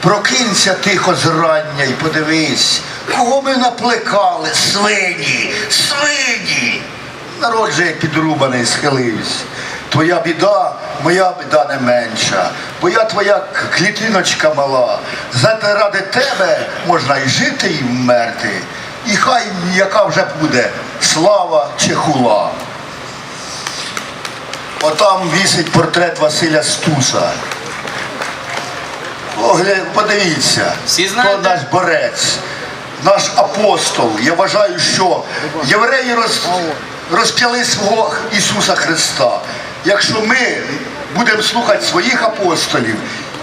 Прокинься тихо зрання і подивись, кого ми наплекали, свині, свині. Народ же як підрубаний схилився. Твоя біда, моя біда не менша, бо я твоя клітиночка мала. Зате ради тебе можна і жити, і вмерти. І хай яка вже буде слава чи хула. Отам вісить портрет Василя Стуса. Подивіться, Всі знаєте? то наш борець, наш апостол. Я вважаю, що євреї роз, розп'яли свого Ісуса Христа. Якщо ми будемо слухати своїх апостолів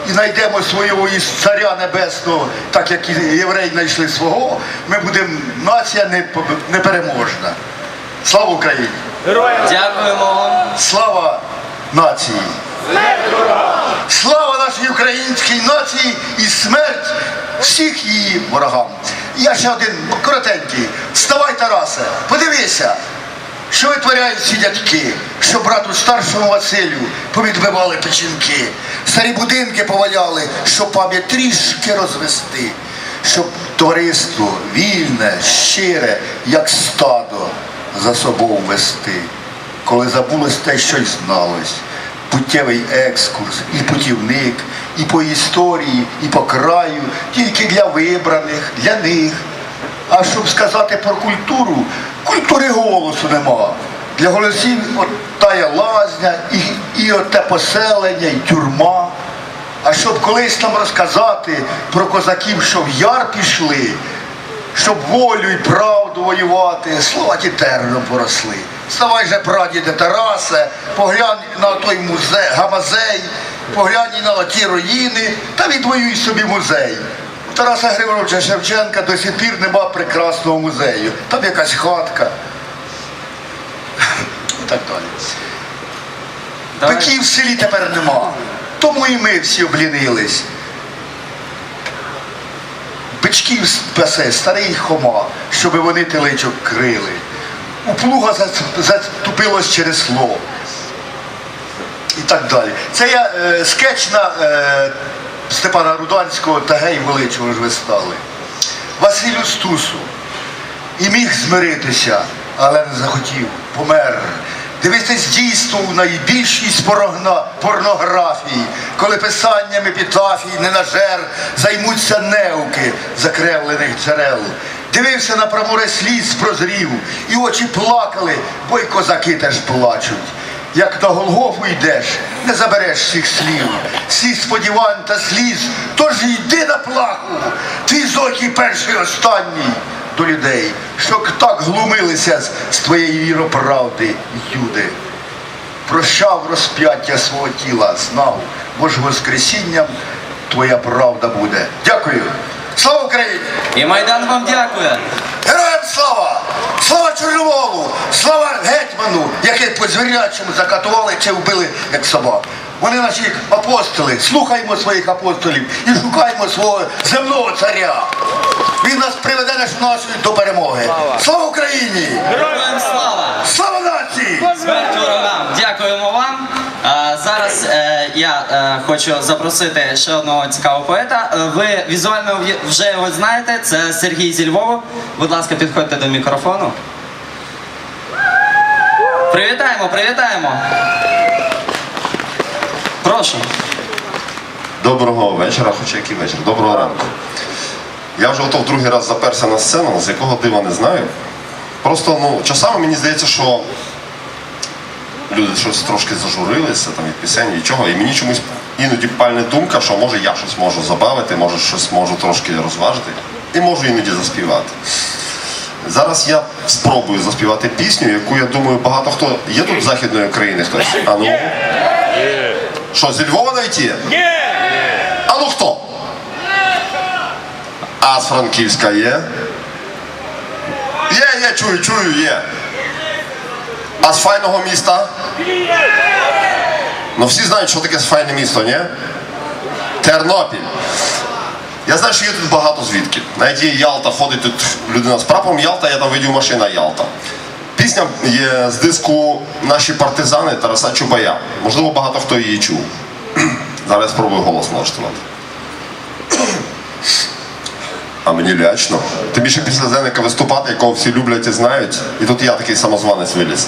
і знайдемо свого царя небесного, так як і євреї знайшли свого, ми будемо нація непереможна. Слава Україні! Дякуємо. Слава нації! Слава нашій українській нації і смерть всіх її ворогам. Я ще один коротенький. Вставай, Тарасе, подивися, що витворяють ці дядьки, що брату старшому Василю повідбивали печінки, старі будинки поваляли, щоб пам'ять трішки розвести, щоб товариство вільне, щире, як стадо, за собою вести. Коли забулось те, що й зналось, путтєвий екскурс, і путівник, і по історії, і по краю, тільки для вибраних, для них. А щоб сказати про культуру, культури голосу нема. Для голосів от тая лазня, і, і от те поселення, і тюрма. А щоб колись нам розказати про козаків, що в яр пішли, щоб волю і правду воювати, слова ті терном поросли. Вставай же, прадіде Тарасе, поглянь на той музей, гамазей, поглянь на ті руїни та відвоюй собі музей. У Тараса Григоровича Шевченка до сих пір нема прекрасного музею. Там якась хатка. І так далі. Пеків в селі тепер нема. Тому і ми всі облінились. Бичків спасе старий хома, щоб вони теличок крили. У плуга зац- заступилось чресло. І так далі. Це я е, скетч на е, Степана Руданського та гей величого ж ви стали. Василю Стусу і міг змиритися, але не захотів, помер. Дивитись дійство у найбільшість порнографії, коли писанням епітафій не на жер займуться неуки закревлених джерел. Дивився на проморе сліз прозрів, і очі плакали, бо й козаки теж плачуть. Як на Голгофу йдеш, не забереш всіх слів, всіх сподівань та сліз, тож йди на плаху, твій золотій перший останній до людей, що так глумилися з, твоєї віроправди, юди. Прощав розп'яття свого тіла, знав, бо ж воскресінням твоя правда буде. Дякую. Слава Україні! І Майдан вам дякує. Героям слава! Слава Чорноволу! Слава гетьману, яких по звірячому закатували чи вбили як собак. Вони наші апостоли. Слухаймо своїх апостолів і шукаймо свого земного царя. Він нас приведе нашу націю до перемоги. Слава Україні! Героям слава! Слава нації! Смерть ворогам! Дякуємо вам. А, зараз е, я е, хочу запросити ще одного цікавого поета. Е, Ви візуально в'є- вже його знаєте. Це Сергій зі Львова. Будь ласка, підходьте до мікрофону. Привітаємо, привітаємо. Прошу. Доброго вечора, хоча який вечір. Доброго ранку. Я вже готов другий раз заперся на сцену, з якого дива не знаю. Просто ну, часами мені здається, що люди щось трошки зажурилися там від пісень, від чого. І мені чомусь іноді пальне думка, що може я щось можу забавити, може щось можу трошки розважити. І можу іноді заспівати. Зараз я спробую заспівати пісню, яку я думаю, багато хто. Є тут з Західної України хтось? А ну? Що, зі Львова навіть є? А ну хто? А з Франківська є? Є, є, чую, чую, є. А з файного міста? Ну всі знають, що таке файне місто, ні? Тернопіль. Я знаю, що є тут багато звідки. Навіть є Ялта, ходить тут людина з прапором Ялта, я там видів машина Ялта. Пісня є з диску Наші партизани Тараса Чубая. Можливо, багато хто її чув. Зараз спробую голос налаштувати. А мені лячно. Тим більше після Зеника виступати, якого всі люблять і знають. І тут я такий самозванець виліз.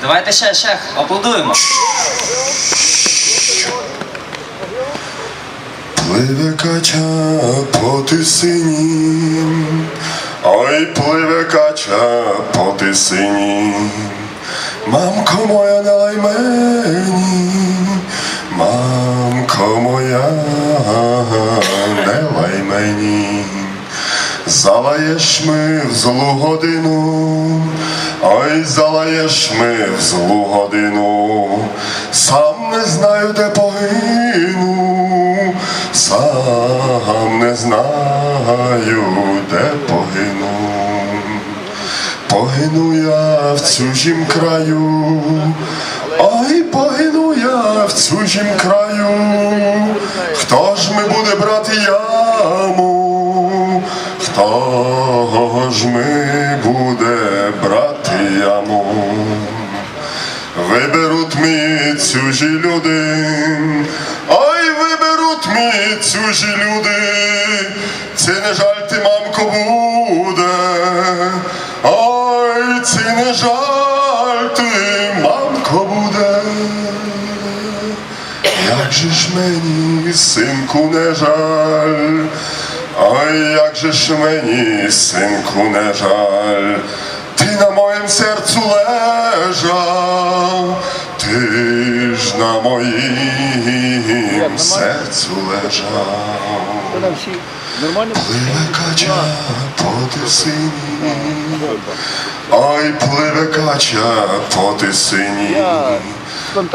Давайте ще, ще аплодуємо. Пливе кача по тисині, ой, пливе кача по тисині. Мамко моя, лай мені, мамко моя, не лай мені. Залаєш ми в злу годину, ой, залаєш ми в злу годину, сам не знаю, де погину, сам не знаю, де. Погину я в чужім краю, ой, погину я в чужім краю, хто ж ми буде брати яму, хто ж ми буде брати яму? Виберуть ми чужі люди, ой, виберуть ми чужі люди, це не жаль ти, мамко, буде, це не жаль ти, мамко, буде. Як же ж мені, синку, не жаль, ой, як же ж мені, синку, не жаль, ти на моїм серцю лежав, ти ж на моїм серцю лежав. Пливе кача по тисині, ой, пливе кача по тисині.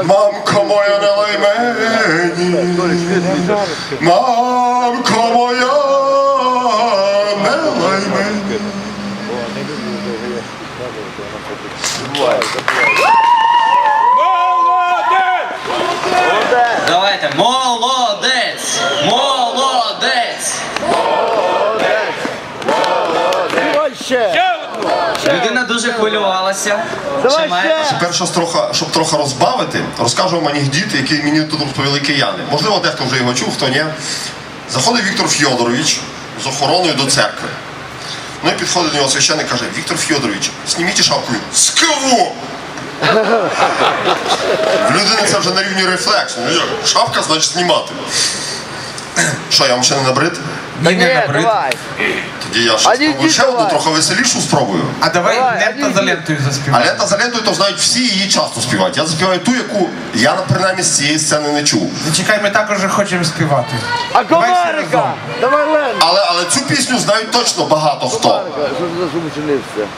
Мамко моя, не лай мені, мамко моя, не лай мені. Давайте. Молодець! Молодець! Людина дуже хвилювалася. Ще має- Тепер, щоб трохи, щоб трохи розбавити, розкажу вам анекдіт, який мені тут розповіли кияни. Можливо, дехто вже його чув, хто ні. Заходить Віктор Фьодорович з охороною до церкви. Ну і підходить до нього священник і каже, Віктор Фьодорович, зніміть шапку. З кого? В людини це вже на рівні рефлексу. Ну, Шапка, значить знімати. Що, я вам ще не набрид? Да нет, давай. Тоді я ще А спробую йдіть ще одну давай. трохи веселішу спробую. А давай Давай, лента один за лентою А заспівай. лента за лентою, то знають всі її часто співають. Я заспіваю ту, яку я принаймні з цієї сцени не чув. Зачекай, ми також хочемо співати. А комарика? разом. Давай Лен. Але, але цю пісню знають точно багато хто. Комарика, що ти за шум чинився?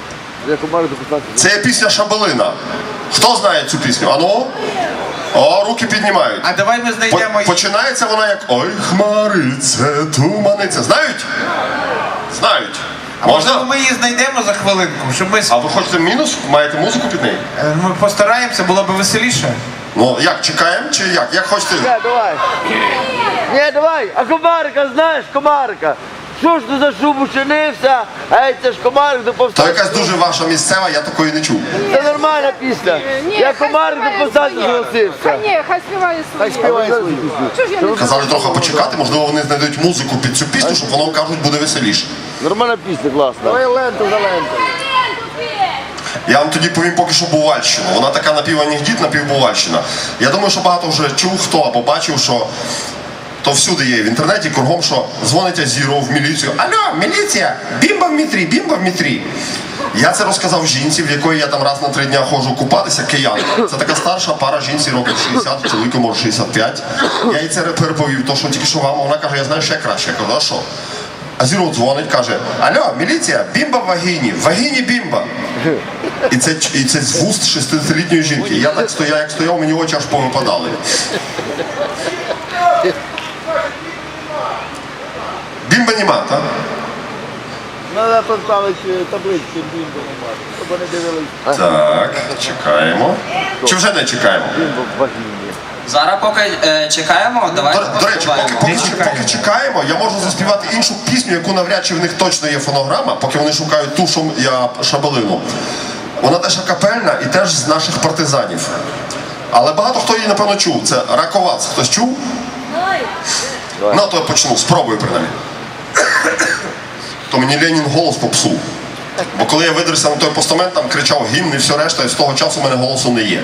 Я комарику питати. Це є пісня Шабелина. Хто знає цю пісню? Ану? О, руки піднімають. А давай ми знайдемо її. Починається вона як Ой, хмарице, туманиця. Знають? Знають. А можливо, Можна? ми її знайдемо за хвилинку, щоб ми, с- А ви хочете мінус? Маєте музику під неї? е, ми постараємося, було б веселіше. Ну як, чекаємо чи як? Як хочете? Не, давай. Не, давай. А комарика, знаєш, комарика? Що ж ти за шум учинився? Ей, це ж комарик до То повстання. якась дуже ваша місцева, я такої не чув. Це нормальна пісня. Я комарик до повстання зголосився. Ні, хай співає свою. Свою. Чого ж я не Казали трохи почекати, можливо, вони знайдуть музику під цю пісню, щоб воно кажуть буде веселіше. Нормальна пісня, класна. Давай ленту за ленту. Я вам тоді повім поки що Бувальщину. Вона така напіванігдіт, напівбувальщина. Я думаю, що багато вже чув хто або бачив, що то всюди є в інтернеті кругом, що дзвонить Азіро в міліцію. Алло, міліція! Бімба в мітрі, бімба в мітрі. Я це розказав жінці, в якої я там раз на три дня ходжу купатися, киян. Це така старша пара жінці років 60, чоловіку може 65. Я їй це переповів, то що тільки що вам, вона каже, я знаю ще краще. Я кажу, а що? Азіров дзвонить, каже: Алло, міліція, бімба в вагіні, в вагіні бімба. І це, і це з вуст 60-літньої жінки. Я так стояв, як стояв, мені очі аж повипадали. Бімба нема, так? Треба поставити таблички бімбо немає, щоб вони дивились. Так, чекаємо. Чи вже не чекаємо? Бімбо в вагіні. Зараз поки е, чекаємо, давайте До, до речі, поки, поки, поки, чекаємо. я можу заспівати іншу пісню, яку навряд чи в них точно є фонограма, поки вони шукають ту, що я шабелину. Вона теж акапельна і теж з наших партизанів. Але багато хто її, напевно, чув. Це раковац. Хтось чув? Ну, то я почну, спробую принаймні. То мені Ленін голос попсув. Бо коли я видерся на той постамент, там кричав гімн і все решта, і з того часу в мене голосу не є.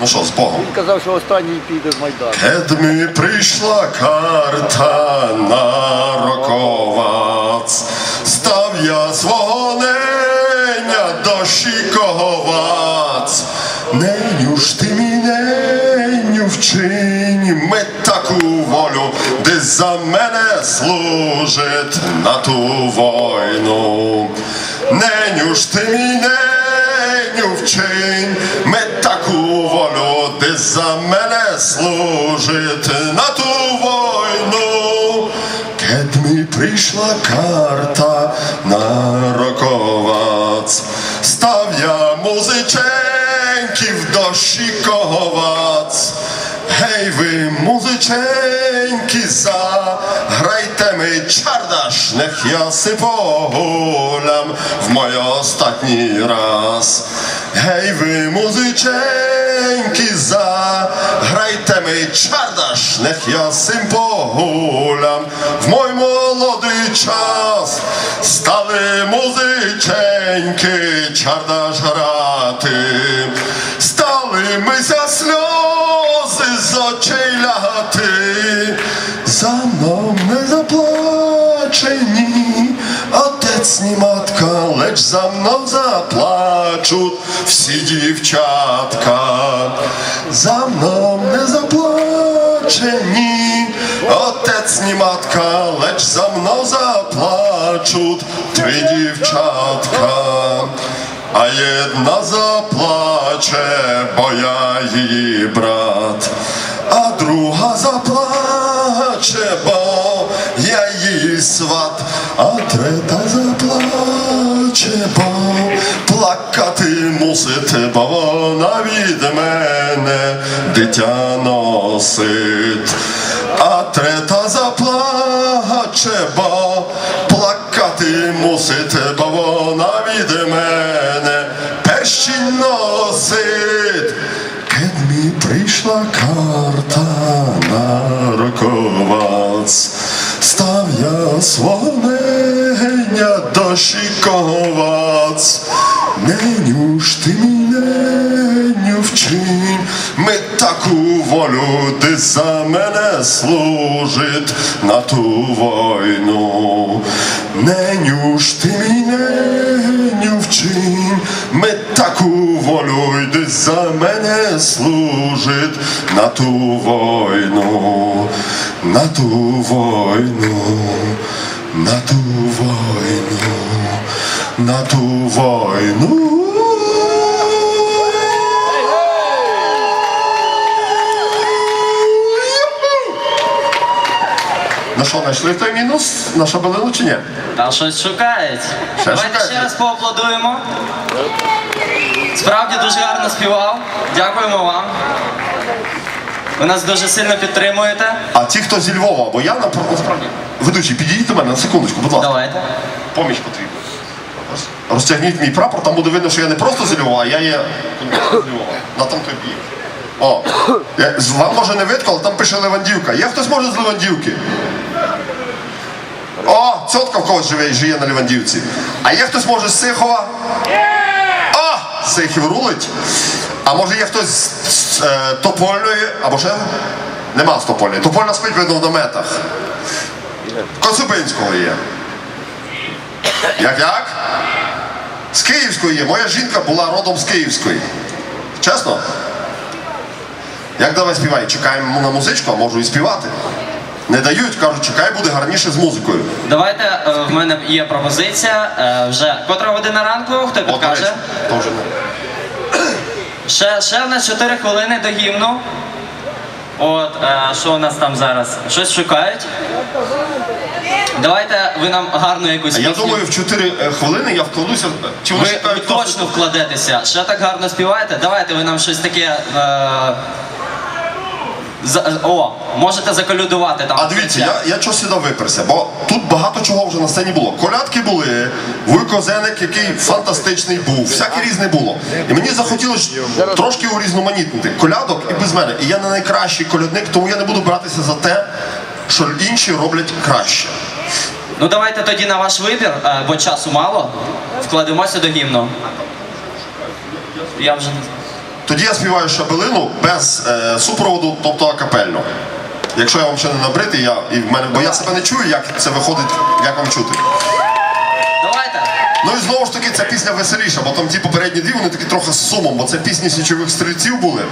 Ну що, з Богом. Він казав, що останній піде в Майдан. Кедмі прийшла карта на роковац, став я свого неня до шіковац. Неню ж ти мій ми таку волю, де за мене служить на ту войну. Неню ж ти мій неню вчинь ми таку волю, де за мене служить на ту війну. Кедмі прийшла карта на роковац, став я музиченьків до шіковац. Гей ви, музиченьки, заграйте ми чардаш, нех я си погулям в мой остатній раз. Гей ви, музиченьки, заграйте ми чардаш, нех я сим погулям в мой молодий час. Стали музиченьки, чардаш грати, стали мися отець ні матка, леч за мною заплачуть всі дівчатка, за мною не заплачені, отець ні матка, леч за мною заплачуть три дівчатка. А єдна заплаче, бо я її брат, а друга заплаче, бо її сват, а трета заплаче, бо плакати мусите, бо вона від мене дитя носить. А трета заплаче, бо плакати мусите, Неню ж ти неню вчинь, ми таку волю, ти за мене служить на ту війну. Неню ж ти неню вчинь, ми таку волю, йди за мене служить на ту війну, на ту війну, на ту війну, на ту війну. Ну що, знайшли той мінус на шабелину чи ні? Та щось шукають. Давайте шукають? ще раз поаплодуємо. Справді дуже гарно співав. Дякуємо вам. Ви нас дуже сильно підтримуєте. А ті, хто зі Львова, бо я напр- насправді. Ведучий, підійдіть до мене на секундочку, будь ласка. Давайте. Поміч потрібна. Роз- Розтягніть мій прапор, там буде видно, що я не просто з Львова, а я є з Львова. На там той бік. О, я, з- вам може не видко, але там пише Левандівка. Є хтось може з Левандівки? О, цьотка в когось живе і живе на Левандівці. А є хтось може з Сихова? О, Сихів рулить. А може є хтось з, з е, Топольної, або ще? Нема з Топольної. Топольна спить видно в наметах. Коцюбинського є. Як як? З Київської є. Моя жінка була родом з Київської. Чесно? Як давай співай? Чекаємо на музичку, а можу і співати. Не дають, кажуть, чекай, буде гарніше з музикою. Давайте, е, в мене є пропозиція. е, Вже котра година ранку, хто От, до підкаже? речі, вже. Ще, ще в нас 4 хвилини до гімну. От, е, що у нас там зараз? Щось шукають. Давайте ви нам гарну якусь А я пісню. думаю, в 4 хвилини я вкладуся. Чи вони Ви, ви точно вкладетеся. Ще так гарно співаєте. Давайте ви нам щось таке. Е... За- О, можете заколюдувати там. А дивіться, я, я чого сюди виперся, бо тут багато чого вже на сцені було. Колядки були, Вуйко Зеник, який фантастичний був, всяке різне було. І мені захотілося трошки урізноманітнити колядок і без мене. І я не найкращий колядник, тому я не буду братися за те, що інші роблять краще. Ну давайте тоді на ваш вибір, е, бо часу мало. Вкладемося до гімну. Я вже не знаю. Тоді я співаю шабелину без е, супроводу, тобто акапельно. Якщо я вам ще не набритий, я, і в мене, бо я себе не чую, як це виходить, як вам чути. Давайте. Ну і знову ж таки, ця пісня веселіша, бо там ті попередні дві, вони такі трохи з сумом, бо це пісні січових стрільців були.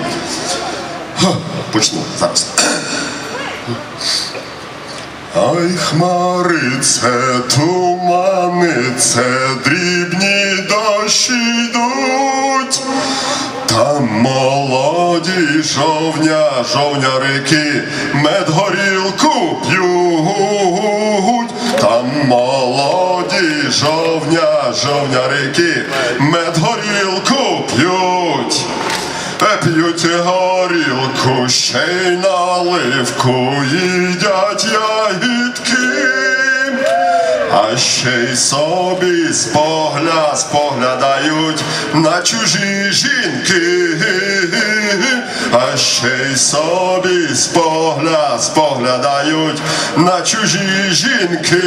Га, Почну зараз. Ай, хмари, це тумани, це дрібні дощі йдуть. Там молоді жовня, жовнярики мед горілку п'ють. Там молоді жовня, жовнярики мед горілку п'ють. П'ють горілку, ще й наливку, їдять ягідки. А ще й собі спогля, споглядають на чужі жінки, а ще й собі спогля, споглядають на чужі жінки.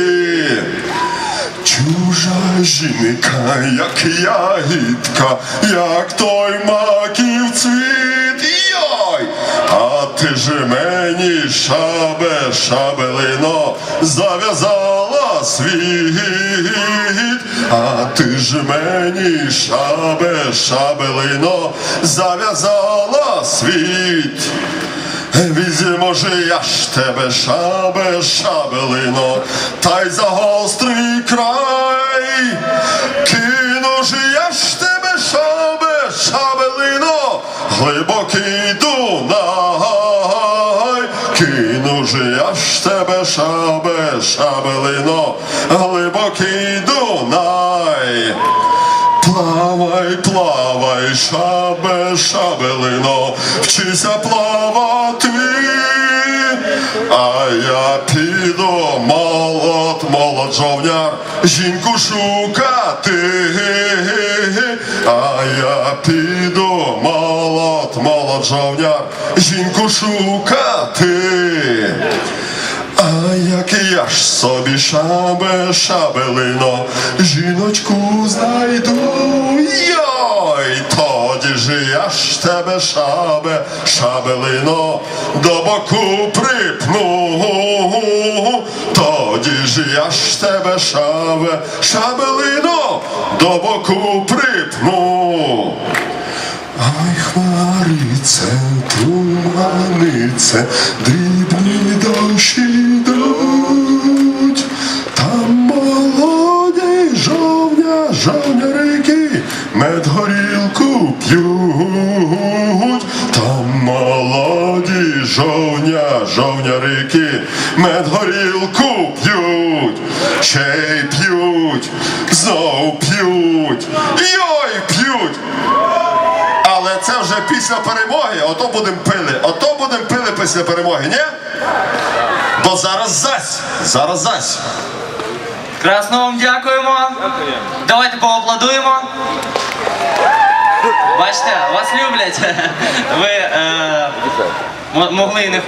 Чужа жінка, як ягідка, як той маків цвіт, йой! А ти ж мені шабе, шабелино, зав'язала світ, а ти ж мені шабе, шабелино, зав'язала світ. Візьмо же я ж тебе шабе, шабелино, та й за гострий край. Кину ж я ж тебе шабе, шабелино, глибокий Дунай. Кину ж я ж тебе шабе, шабелино, глибокий Дунай. Плавай, плавай, шабе, шабелино, вчися плавати, а я піду, молод, молод жовняр, жінку шукати, а я піду, молод, молод жовняр, жінку шукати. А як я ж собі шабе, шабелино, жіночку знайду, йой, тоді ж я ж тебе шабе, шабелино, до боку припну, тоді ж я ж тебе шабе, шабелино, до боку припну. Ай, хмарице, туманице, дрібні дощі йдуть, там молоді жовня, жовнярики, мед горілку п'ють, там молоді жовня, жовнярики, мед горілку п'ють, й п'ють, знов п'ють, йой п'ють. Але це вже після перемоги, ото будемо пили. Ото будемо пили після перемоги, ні? Бо зараз зась. Зараз зась. Красно вам дякуємо. Давайте поаплодуємо. Бачите, вас люблять. Ви е, могли і не